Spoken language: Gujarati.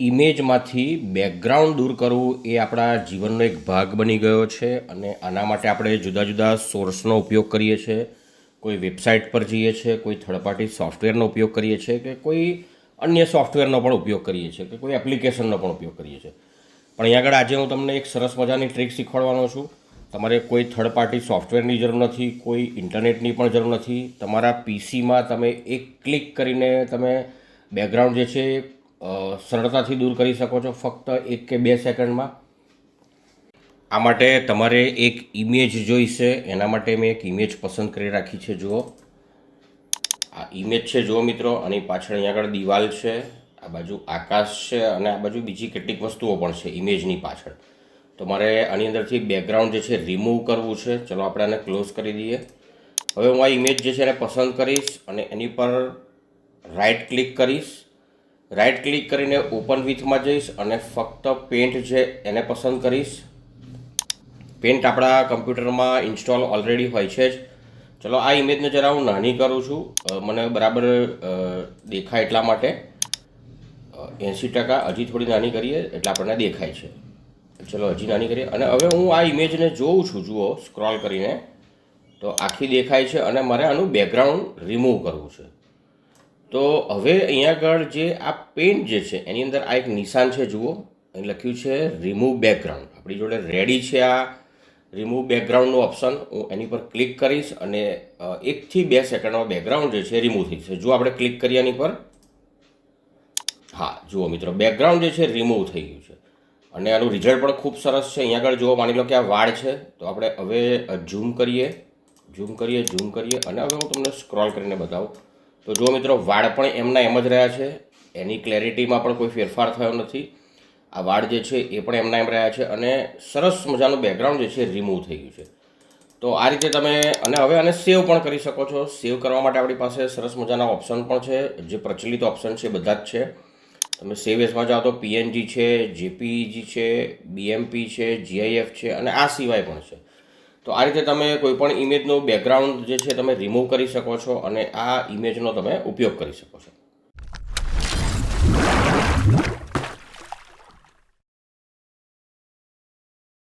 ઇમેજમાંથી બેકગ્રાઉન્ડ દૂર કરવું એ આપણા જીવનનો એક ભાગ બની ગયો છે અને આના માટે આપણે જુદા જુદા સોર્સનો ઉપયોગ કરીએ છીએ. કોઈ વેબસાઇટ પર જઈએ છીએ, કોઈ થર્ડ પાર્ટી સોફ્ટવેરનો ઉપયોગ કરીએ છીએ કે કોઈ અન્ય સોફ્ટવેરનો પણ ઉપયોગ કરીએ છીએ કે કોઈ એપ્લિકેશનનો પણ ઉપયોગ કરીએ છીએ. પણ અહીંયા આગળ આજે હું તમને એક સરસ મજાની ટ્રીક શીખવાડવાનો છું. તમારે કોઈ થર્ડ પાર્ટી સોફ્ટવેરની જરૂર નથી, કોઈ ઇન્ટરનેટની પણ જરૂર નથી. તમારા પીસીમાં તમે એક ક્લિક કરીને તમે બેકગ્રાઉન્ડ જે છે સરળતાથી દૂર કરી શકો છો ફક્ત એક કે બે સેકન્ડમાં. આ માટે તમારે એક ઇમેજ જોઈશે. એના માટે મેં એક ઇમેજ પસંદ કરી રાખી છે, જુઓ. આ ઇમેજ છે, જુઓ મિત્રો. આની પાછળ અહીંયા આગળ દિવાલ છે, આ બાજુ આકાશ છે અને આ બાજુ બીજી કેટલીક વસ્તુઓ પણ છે ઇમેજની પાછળ. તો મારે આની અંદરથી બેકગ્રાઉન્ડ જે છે રિમૂવ કરવું છે. ચલો આપણે આને ક્લોઝ કરી દઈએ. હવે હું આ ઇમેજ જે છે એને પસંદ કરીશ અને એની પર રાઈટ ક્લિક કરીશ. રાઈટ ક્લિક કરીને ઓપન વિથમાં જઈશ અને ફક્ત પેન્ટ છે એને પસંદ કરીશ. પેન્ટ આપણા કમ્પ્યુટરમાં ઇન્સ્ટોલ ઓલરેડી હોય છે જ. ચલો, આ ઇમેજને જરા હું નાની કરું છું. મને બરાબર દેખાય એટલા માટે. એંસી ટકા, હજી થોડી નાની કરીએ એટલે આપણને દેખાય છે. ચલો, હજી નાની કરીએ. અને હવે હું આ ઇમેજને જોઉં છું, જુઓ, સ્ક્રોલ કરીને. તો આખી દેખાય છે અને મારે આનું બેકગ્રાઉન્ડ રિમૂવ કરવું છે. તો હવે અહીંયા આગળ જે આ પેન્ટ જે છે, એની અંદર આ એક નિશાન છે, જુઓ. અહીં લખ્યું છે રિમૂવ બેકગ્રાઉન્ડ આપણી જોડે રેડી છે આ રિમૂવ બેકગ્રાઉન્ડનું ઓપ્શન હું એની પર ક્લિક કરીશ અને એકથી બે સેકન્ડમાં બેકગ્રાઉન્ડ જે છે રિમૂવ થઈ જશે. જો આપણે ક્લિક કરીએ એની પર. હા, જુઓ મિત્રો બેકગ્રાઉન્ડ જે છે રિમૂવ થઈ ગયું છે. અને આનું રિઝલ્ટ પણ ખૂબ સરસ છે. અહીંયા આગળ જુઓ, માની લો કે આ વાળ છે. તો આપણે હવે ઝૂમ કરીએ. ઝૂમ કરીએ ઝૂમ કરીએ. અને હવે હું તમને સ્ક્રોલ કરીને બતાવું. તો જુઓ મિત્રો, વાળ પણ એમના એમ જ રહ્યા છે. એની ક્લેરિટીમાં પણ કોઈ ફેરફાર થયો નથી. આ વાળ જે છે એ પણ એમના એમ રહ્યા છે અને સરસ મજાનું બેકગ્રાઉન્ડ જે છે રિમૂવ થઈ ગયું છે. તો આ રીતે તમે અને હવે આને સેવ પણ કરી શકો છો. સેવ કરવા માટે આપણી પાસે સરસ મજાના ઓપ્શન પણ છે. જે પ્રચલિત ઓપ્શન છે બધા જ છે. તમે સેવ એસમાં જાઓ તો પીએનજી છે જેપીજી છે બીએમપી છે જીઆઈએફ છે અને આ સિવાય પણ છે. તો આ રીતે તમે કોઈપણ ઇમેજનું બેકગ્રાઉન્ડ જે છે તમે રિમૂવ કરી શકો છો અને આ ઇમેજનો તમે ઉપયોગ કરી શકો છો.